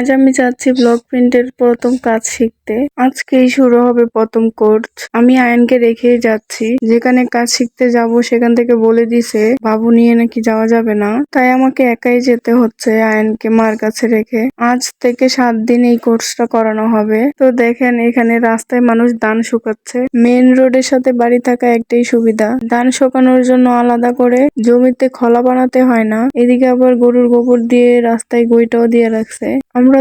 আজ আমি যাচ্ছি ব্লক প্রিন্টের প্রথম কাজ শিখতে। আজকেই শুরু হবে প্রথম কোর্স। আমি আয়নকে রেখেই যাচ্ছি। যেখানে কাজ শিখতে যাব, সেখান থেকে বলে দিছে, বাবু নিয়ে নাকি যাওয়া যাবে না। তাই আমাকে একাই যেতে হচ্ছে আয়নকে মার কাছে রেখে। আজ থেকে সাত দিন এই কোর্সটা করানো হবে। তো দেখেন, এখানে রাস্তায় মানুষ ধান শুকাচ্ছে। মেন রোডের সাথে বাড়ি থাকা একটাই সুবিধা। ধান শুকানোর জন্য আলাদা করে জমিতে খলা বানাতে হয় না। এদিকে আবার গরুর গোবর দিয়ে রাস্তায় গইটাও দিয়ে রাখছে।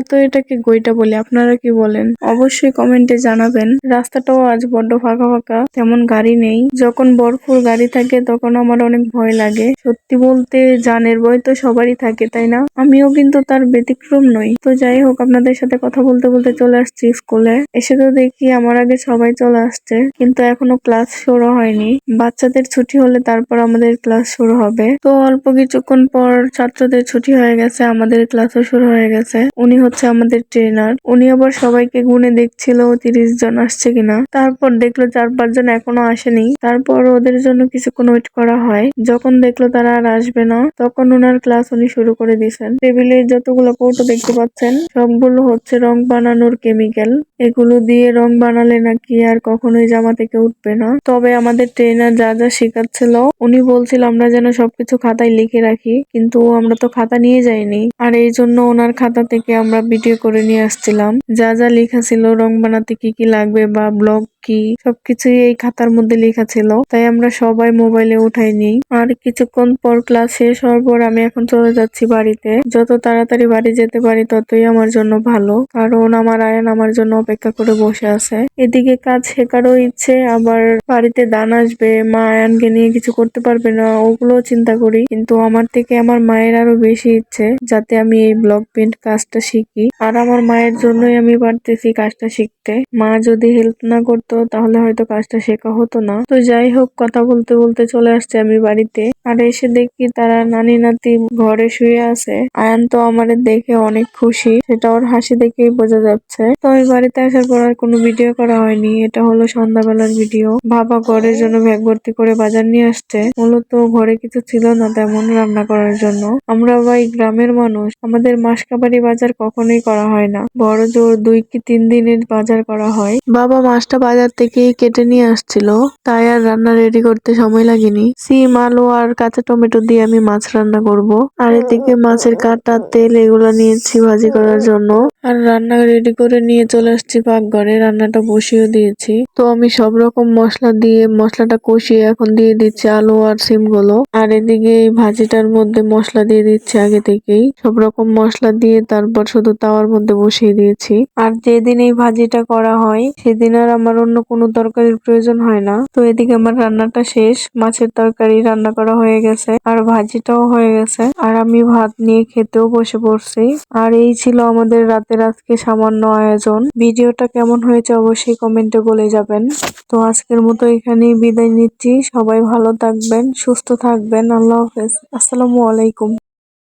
তো এটাকে গইটা বলি, আপনারা কি বলেন? অবশ্যই কমেন্টে জানাবেন। রাস্তাটাও আজ বড্ড ফাঁকা ফাঁকা, তেমন গাড়ি নেই। যখন ভরপুর গাড়ি থাকে, তখন আমার অনেক ভয় লাগে। সত্যি বলতে জানের ভয় তো সবারই থাকে, তাই না? আমিও কিন্তু তার ব্যতিক্রম নই। তো যাই হোক, আপনাদের সাথে কথা বলতে বলতে চলে আসছি স্কুলে। এসে তো দেখি আমার আগে সবাই চলে আসছে, কিন্তু এখনও ক্লাস শুরু হয়নি। বাচ্চাদের ছুটি হলে তারপর আমাদের ক্লাস শুরু হবে। তো অল্প কিছুক্ষণ পর ছাত্রদের ছুটি হয়ে গেছে, আমাদের ক্লাসও শুরু হয়ে গেছে। উনি হচ্ছে আমাদের ট্রেনার। উনি আবার সবাইকে গুনে দেখছিল তিরিশ জন আসছে কিনা। তারপর দেখল চার পাঁচ জন এখনও আসেনি। তারপর ওদের জন্য কিছুক্ষণ ওয়েট করা হয়। যখন দেখল তারা আর আসবে না, তখন ওনার ক্লাস উনি শুরু করে দিয়েছেন। টেবিলে যতগুলো কৌটো দেখতে পাচ্ছেন, সবগুলো হচ্ছে রং বানানোর কেমিক্যাল এগুলো দিয়ে রং বানালে নাকি আর কখনোই জামা থেকে উঠবে না। তবে আমাদের ট্রেনার যা যা শেখাচ্ছিল, উনি বলছিল আমরা যেন সবকিছু খাতায় লিখে রাখি, কিন্তু আমরা তো খাতা নিয়ে যাইনি। আর এই জন্য ওনার খাতা থেকে আমরা ভিডিও করে নিয়ে আসছিলাম। যা যা লেখা ছিল রং বানাতে কি কি লাগবে বা ব্লগ কি? সবকিছুই এই খাতার মধ্যে লেখা ছিল। তাই আমরা সবাই মোবাইলে উঠাই নিই। আর কিছুক্ষণ পর ক্লাস শেষ হওয়ার পর আমি এখন চলে যাচ্ছি বাড়িতে। যত তাড়াতাড়ি বাড়ি যেতে পারি, ততই আমার জন্য ভালো। কারণ আমার আয়ন আমার জন্য অপেক্ষা করে বসে আছে। এদিকে কাজ শেখারও ইচ্ছে, আবার বাড়িতে দান আসবে, মা আয়ানকে নিয়ে কিছু করতে পারবে না ওগুলো চিন্তা করি। কিন্তু আমার থেকে আমার মায়ের আরও বেশি ইচ্ছে, যাতে আমি এই ব্লক প্রিন্ট কাজটা শিখি। আর আমার মায়ের জন্যই আমি পারতেছি কাজটা শিখতে। মা যদি হেল্প না করতো তাহলে হয়তো কাজটা শেখা হতো না। তো যাই হোক, কথা বলতে বলতে চলে আসছে আমি বাড়িতে। আর এসে দেখি তারা নানি নাতি ঘরে শুয়ে আছে। আয়ান তো আমার দেখে অনেক খুশি, সেটা ওর হাসি দেখেই বোঝা যাচ্ছে। তো আমি বাড়িতে আসার পর আর কোনো ভিডিও করা হয়নি। এটা হলো সন্ধ্যাবেলার ভিডিও। বাবা ঘরের জন্য ব্যাগ ভর্তি করে বাজার নিয়ে আসছে। মূলত ঘরে কিছু ছিল না তেমন রান্না করার জন্য। আমরা ভাই গ্রামের মানুষ, আমাদের মাসকাবাড়ি বাজার কখনোই করা হয় না। বড় জোর দুই কি তিন দিনের বাজার করা হয়। বাবা মাছটা বাজার থেকেই কেটে নিয়ে আসছিল। তাই আর রান্না রেডি করতে সময় লাগেনি। সিম, আলু আর কাঁচা টমেটো দিয়ে আমি মাছ রান্না করব। আর এদিকে মাছের কাটা, তেল এগুলো নিয়েছি ভাজি করার জন্য। আর রান্না রেডি করে নিয়ে চলে আসছি পাকঘরে। রান্নাটা বসিয়ে দিয়েছি। তো আমি সব রকম মশলা দিয়ে মশলাটা কষিয়ে এখন দিয়ে দিচ্ছি আলু আর সিমগুলো আর এদিকে এই ভাজিটার মধ্যে মশলা দিয়ে দিচ্ছি আগে থেকেই। সব রকম মশলা দিয়ে তারপর শুধু তাওয়ার মধ্যে বসিয়ে দিয়েছি। আর যেদিন এই ভাজিটা করা হয়, সেদিন আর আমার অন্য কোনো তরকারির প্রয়োজন হয় না। তো এদিকে আমার রান্নাটা শেষ। মাছের তরকারি রান্না করা হয়ে গেছে আর ভাজিটাও হয়ে গেছে। আর আমি ভাত নিয়ে খেতেও বসে পড়ছি। আর এই ছিল আমাদের রাতের আজকে সামান্য আয়োজন। ভিডিওটা কেমন হয়েছে অবশ্যই কমেন্টে বলে যাবেন। তো আজকের মতো এখানেই বিদায় নিচ্ছি। সবাই ভালো থাকবেন, সুস্থ থাকবেন। আল্লাহ হাফেজ। আসসালামু আলাইকুম।